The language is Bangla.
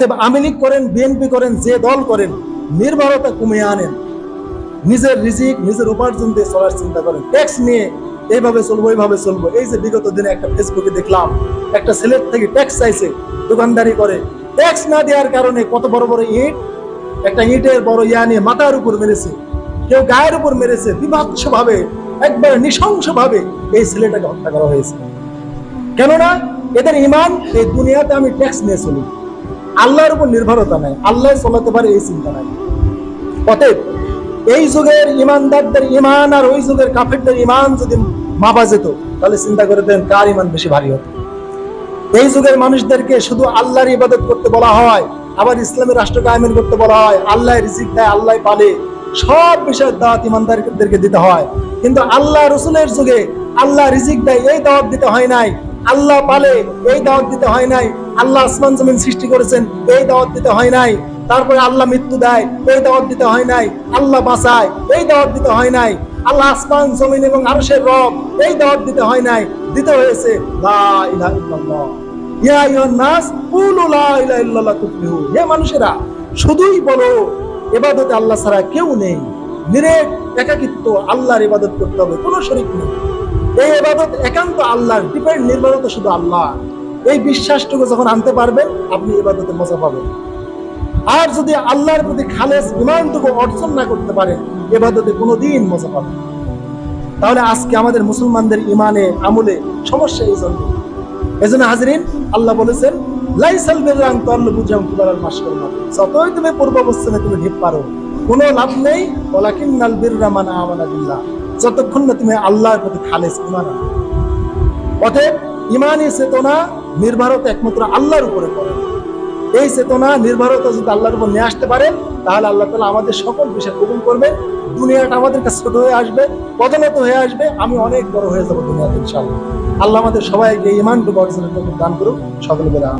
অতএব আওয়ামী লীগ করেন, বিএনপি করেন, যে দল করেন, নির্ভরতা কমিয়ে আনেন। নিজের রিজিক, নিজের উপার্জন দিয়ে চলার চিন্তা করেন। ট্যাক্স নিয়ে এইভাবে চলবো এইভাবে চলবো। এই যে বিগত দিনে একটা ফেসবুকে দেখলাম, একটা ছেলের থেকে ট্যাক্স চাইছে, দোকানদারি করে। ট্যাক্স না দেওয়ার কারণে কত বড় বড় ইট, একটা ইটের বড় ইয়া নিয়ে মাথার উপর মেরেছে। কেউ গায়ের উপর মেরেছে বিভৎস ভাবে একবার নৃশংস ভাবে এই ছেলেটাকে হত্যা করা হয়েছে। কেননা, এদের ইমান, এই দুনিয়াতে আমি ট্যাক্স নিয়ে চলি। আল্লাহর উপর নির্ভরতা নাই, আল্লাহ চলাতে পারে এই চিন্তা নাই। অতএব এই যুগের ইমানদারদের ইমান আর ওই যুগের কাফেরদের ইমান যদি মাপা যেত, তাহলে চিন্তা করে দেন কার ইমান বেশি ভারী হতো। এই যুগের মানুষদেরকে শুধু আল্লাহর ইবাদত করতে বলা হয়, আবার ইসলামী রাষ্ট্র কায়েমের করতে বলা হয়, আল্লাহ রিজিক দেয়, আল্লাহ পালে। সব বিষয়ের দাওয়াত ইমানদারদেরকে দিতে হয়। কিন্তু আল্লাহ রসুলের যুগে আল্লাহ রিজিক দেয়, এই দাওয়াত দিতে হয় নাই। আল্লাহ পালে এই দাওয়াত দিতে হয় নাই। আল্লাহ আসমান জমিন সৃষ্টি করেছেন, এই দাওয়াত দিতে হয় নাই। তারপরে আল্লাহ মৃত্যু দেয়, এই দাওয়াত দিতে হয় নাই। আল্লাহ বাঁচায়, এই দাওয়াত দিতে হয় নাই। আল্লাহ আসমান, জমিন এবং আরশের রব, এই দাওয়াত দিতে হয় নাই। দিতে হয়েছে মানুষেরা, শুধুই বলো ইবাদতে আল্লাহ ছাড়া কেউ নেই। নিরেট, একাকিত্ব, আল্লাহর ইবাদত করতে হবে, কোনো শরীক নেই। এই ইবাদত একান্ত আল্লাহর ডিপেন্ড নির্ভরতা শুধু আল্লাহ। এই বিশ্বাসটুকু যখন আনতে পারবেন, আপনি ইবাদতে মজা পাবেন। আর যদি আল্লাহর প্রতি খালেস ইমানটুকু অর্জন না করতে পারেন এবাদতে কোনোদিন মজা পাবেন তাহলে আজকে আমাদের মুসলমানদের ইমানে, আমলে সমস্যা এই জন্য। এজন্য হাজরিন, আল্লাহ বলেছেন তল্লু তুমি পূর্ব পশ্চিমে তুমি ঢিপ পারো, কোনো লাভ নেই ওয়ালাকিন নাল বিররা মান আমানা বিল্লাহ। যতক্ষণ না তুমি আল্লাহর প্রতি খালেস ইমান অতএব ইমানই চেতনা নির্ভরতা একমাত্র আল্লাহর উপরে করে এই চেতনা, নির্ভরতা যদি আল্লাহর উপর নিয়ে আসতে পারেন তাহলে আল্লাহ তালা আমাদের সকল বিষয় কবুল করবে। দুনিয়াটা আমাদের কাছে ছোট হয়ে আসবে পদনত হয়ে আসবে, আমি অনেক বড় হয়ে যাব দুনিয়াতে, ইনশাআল্লাহ। আল্লাহ আমাদের সবাইকে ইমানটুকু অর্জনের দান করুক। সকলে বলে।